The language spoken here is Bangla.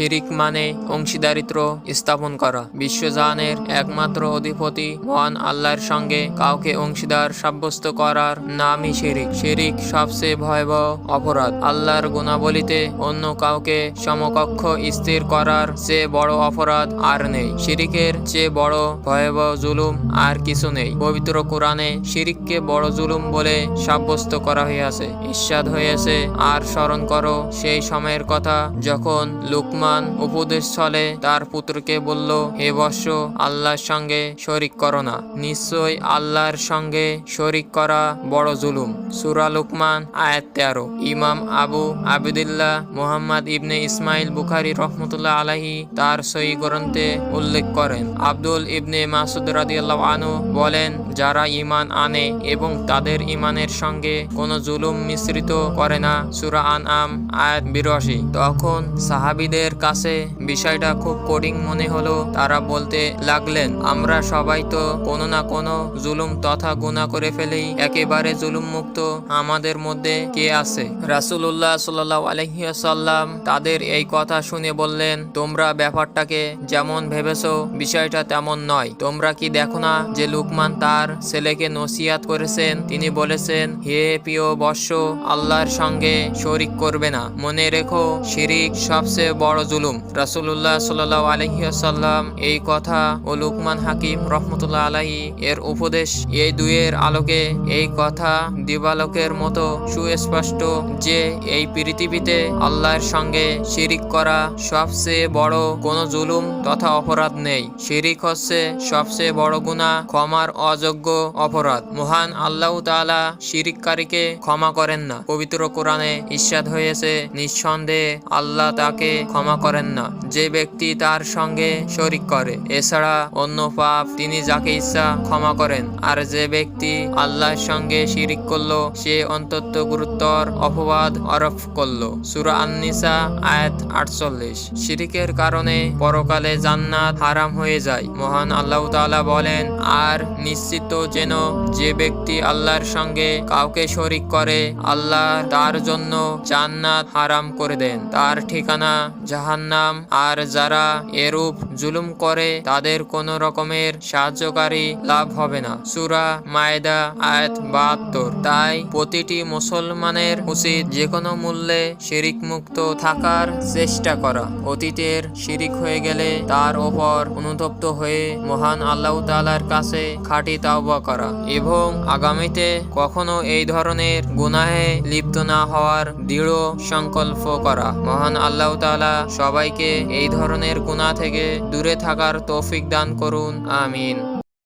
শিরিক মানে অংশীদারিত্ব স্থাপন করা। বিশ্বজাহানের একমাত্র অধিপতি মহান আল্লাহর সঙ্গে কাউকে অংশীদার সাব্যস্ত করার নামই শিরিক। শিরিক সবচেয়ে ভয়াবহ অপরাধ। আল্লাহর গুণাবলিতে অন্য কাউকে সমকক্ষ স্থির করার চেয়ে বড় অপরাধ আর নেই। শিরিকের চেয়ে বড় ভয়াবহ জুলুম আর কিছু নেই। পবিত্র কোরআনে শিরিককে বড় জুলুম বলে সাব্যস্ত করা হইয়াছে। ঈর্ষাদ হয়েছে আর স্মরণ করো সেই সময়ের কথা যখন লুকমান উপদেশ ছলে তার পুত্রকে বলল, হে বর্ষ আল্লাহর সঙ্গে শরিক করো না। নিশ্চয় আল্লাহর সঙ্গে শরিক করা বড় জুলুম। সুরা লুকমান, আয়াত তেরো। ইমাম আবু আবিদুল্লাহ মোহাম্মদ ইবনে ইসমাইল বুখারি রহমতুল্লাহ আলাহি তার সই গ্রন্থে উল্লেখ করেন। আব্দুল ইবনে মাসুদ রাদিয়াল্লাহু আনু বলেন, যারা ইমান আনে এবং তাদের ইমানের সঙ্গে কোনো জুলুম মিশ্রিত করে না। সুরা আন আম আয়াত বিরাশি। তখন সাহাবিদের কাছে বিষয়টা খুব কঠিন মনে হলো। তারা বলতে লাগলেন, আমরা সবাই তো কোনো না কোনো জুলুম তথা গুণা করে ফেলেই একেবারে জুলুম মুক্ত আমাদের মধ্যে কে আছে? রাসূলুল্লাহ সাল্লাল্লাহু আলাইহি ওয়াসাল্লাম তাদের এই কথা শুনে বললেন, তোমরা ব্যাপারটাকে যেমন ভেবেছো, বিষয়টা তেমন নয়। তোমরা কি দেখো না যে লুকমান তার ছেলেকে নসিয়াত করেছেন? তিনি বলেছেন, হে প্রিয় বর্ষ, আল্লাহর সঙ্গে শরিক করবে না। মনে রেখো, শিরিক সবচেয়ে বড় জুলুম। রাসূলুল্লাহ সাল্লাল্লাহু আলাইহি ওয়াসাল্লাম এই কথা ও লুকমান হাকিম রহমতুল্লাহ আলাহি এর উপদেশ এই দুয়ের আলোকে এই কথা দিবালোকের মতো সুস্পষ্ট যে এই পৃথিবীতে আল্লাহর সঙ্গে শিরিক করা সবচেয়ে বড় কোনো জুলুম তথা অপরাধ নেই। শিরিক হচ্ছে সবচেয়ে বড় গুনাহ, ক্ষমার অযোগ্য অপরাধ। মহান আল্লাহ তাআলা শিরিককারীকে ক্ষমা করেন না। পবিত্র কোরআনে ঈর্ষাদ হয়েছে, নিঃসন্দেহে আল্লাহ তাকে ক্ষমা করেন না। যে ব্যক্তি তার সঙ্গে শরিক করে, এছাড়া অন্য পাপ তিনি যাকে ইচ্ছা ক্ষমা করেন। আর যে ব্যক্তি আল্লাহর সঙ্গে শিরিক করল, সে অন্তত গুরুত্বর অপবাদ আরোপ করল। সুরা আননিসা, আয়াত আটচল্লিশ। শিরিকের কারণে পরকালে জান্নাত হারাম হয়ে যায়। মহান আল্লাহ তালা বলেন, আর নিশ্চিত যেন যে ব্যক্তি আল্লাহর সঙ্গে কাউকে শরিক করে, আল্লাহ তার জন্য জান্নাত হারাম করে দেন। তার ঠিকানা জাহান্নাম। আর যারা এরূপ জুলুম করে, তাদের কোনো রকমের সাহায্যকারী লাভ হবে না। সুরা মায়দা, আয়াত বাহাত্তর। তাই প্রতিটি মুসলমানের উচিত যে কোনো মূল্যে শিরিক মুক্ত থাকার চেষ্টা করা। অতীতের শিরিক হয়ে গেলে তার ওপর অনুতপ্ত হয়ে মহান আল্লাহ তাআলার কাছে খাঁটি তাওবা করা। এবং আগামীতে কখনো এই ধরনের গুনাহে লিপ্ত না হওয়ার দৃঢ় সংকল্প করা। মহান আল্লাহ তাআলা সবাইকে এই ধরনের গুণা থেকে দূরে থাকার তৌফিক দান করুন আমিন।